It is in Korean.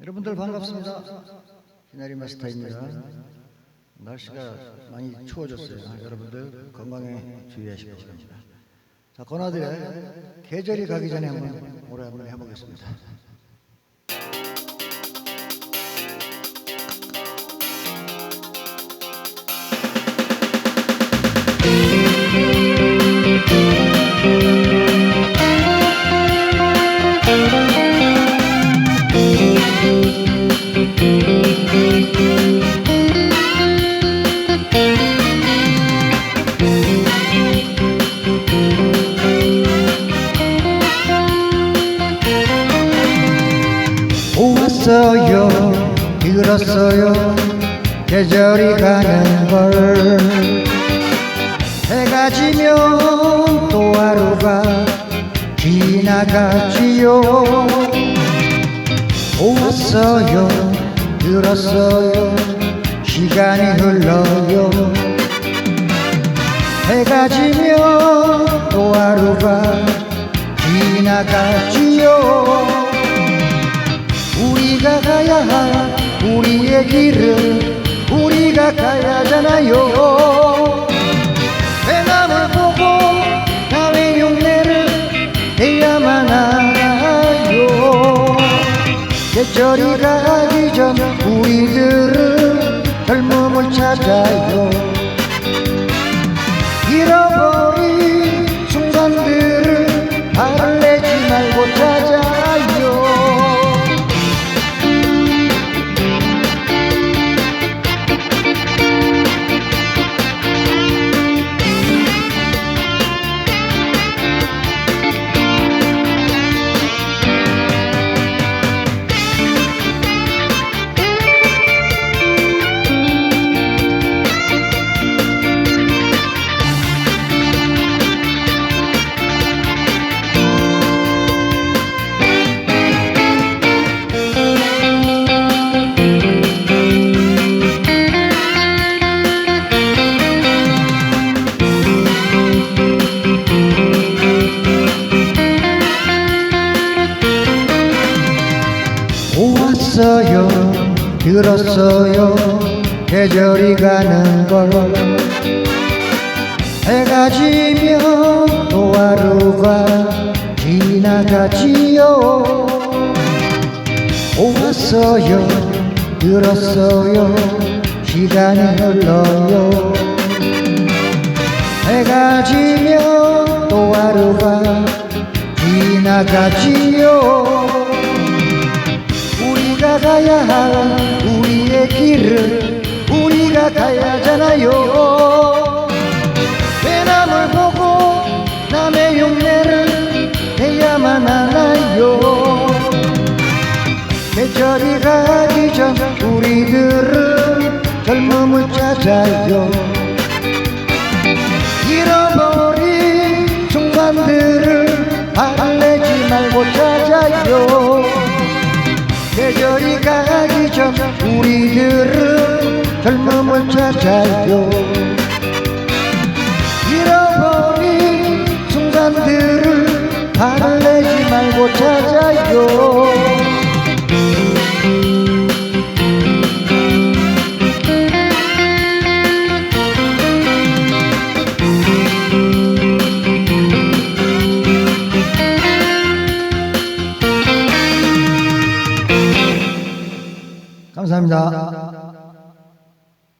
여러분들 반갑습니다. 기나리 마스터입니다. 날씨가 많이 추워졌어요. 여러분들 건강에 주의하시기 바랍니다. 자, 건아들의 계절이 가기 전에 한번 노래 한번 해보겠습니다. 들었어요, 계절이 가는 걸. 해가 지면 또 하루가 지나가지요. 보았어요, 들었어요, 시간이 흘러요. 해가 지면 길을 우리가 가야잖아요. 배남을 보고 남의 용례를 해야만 알아요. 계절이 가기 전 우리들은 젊음을 찾아요. 보았어요 들었어요. 계절이 가는 걸. 해가 지면 또 하루가 지나가지요. 보았어요 들었어요. 시간이 흘러요. 해가 지면 또 하루가 지나가지요 가야 할 우리의 길을 우리가 가야잖아요. 배남을 보고 남의 용례를 해야만 하나요? 계절이 가기 전 우리들은 젊음을 찾아요. 잃어버린 순간들을 발내지 말고 찾아요 계절이 가기 전 우리들은 젊음을 찾아요 잃어버린 순간들을 발내지 말고 찾아요 감사합니다.